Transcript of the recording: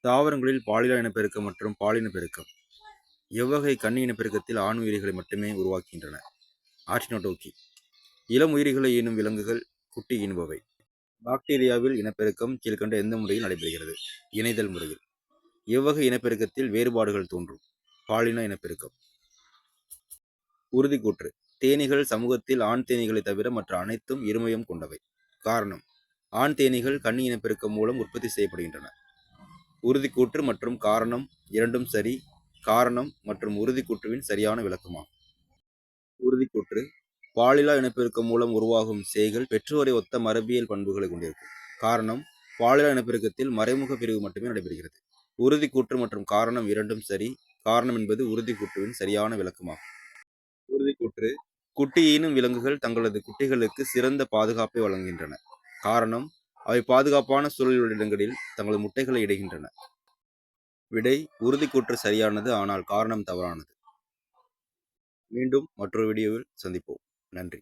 தாவரங்களில் பாலின இனப்பெருக்கம் மற்றும் பாலின பெருக்கம். எவ்வகை கன்னி இனப்பெருக்கத்தில் ஆண் உயிரிகளை மட்டுமே உருவாக்குகின்றன. ஆர்டினோடோக்கி இளம் உயிரிகளை ஈனும் விலங்குகள் குட்டி ஈன்பவை பாக்டீரியாவில் இனப்பெருக்கம் கீழ்கண்ட எந்த முறையில் நடைபெறுகிறது? இணைதல் முறையில். எவ்வகை இனப்பெருக்கத்தில் வேறுபாடுகள் தோன்றும்? பாலின இனப்பெருக்கம் உறுதிக்கூற்று. தேனீகள் சமூகத்தில் ஆண் தேனீகளை தவிர மற்ற அனைத்தும் இருமயம் கொண்டவை. காரணம். ஆண் தேனீகள் கன்னி இனப்பெருக்கம் மூலம் உற்பத்தி செய்யப்படுகின்றன. உறுதிக்கூற்று மற்றும் காரணம் இரண்டும் சரி. காரணம் மற்றும் உறுதிக்கூற்றுவின் சரியான விளக்கமாகும். உறுதிக்கூற்று பாலிலா இனப்பெருக்கம் மூலம் உருவாகும் சேய்கள் பெற்றோரை ஒத்த மரபியல் பண்புகளை கொண்டிருக்கும். காரணம் பாலிலா இனப்பெருக்கத்தில் மறைமுக பிரிவு மட்டுமே நடைபெறுகிறது. உறுதிக்கூற்று மற்றும் காரணம் இரண்டும் சரி. காரணம் என்பது உறுதிக்கூற்றுவின் சரியான விளக்கமாகும். உறுதிக்கூற்று குட்டியினும் விலங்குகள் தங்களது குட்டிகளுக்கு சிறந்த பாதுகாப்பை வழங்குகின்றன. காரணம் அவை பாதுகாப்பான சூழலுள்ள இடங்களில் தங்களது முட்டைகளை இடுகின்றன. விடை உறுதிக்கூற்று சரியானது ஆனால் காரணம் தவறானது. மீண்டும் மற்றொரு வீடியோவில் சந்திப்போம். நன்றி.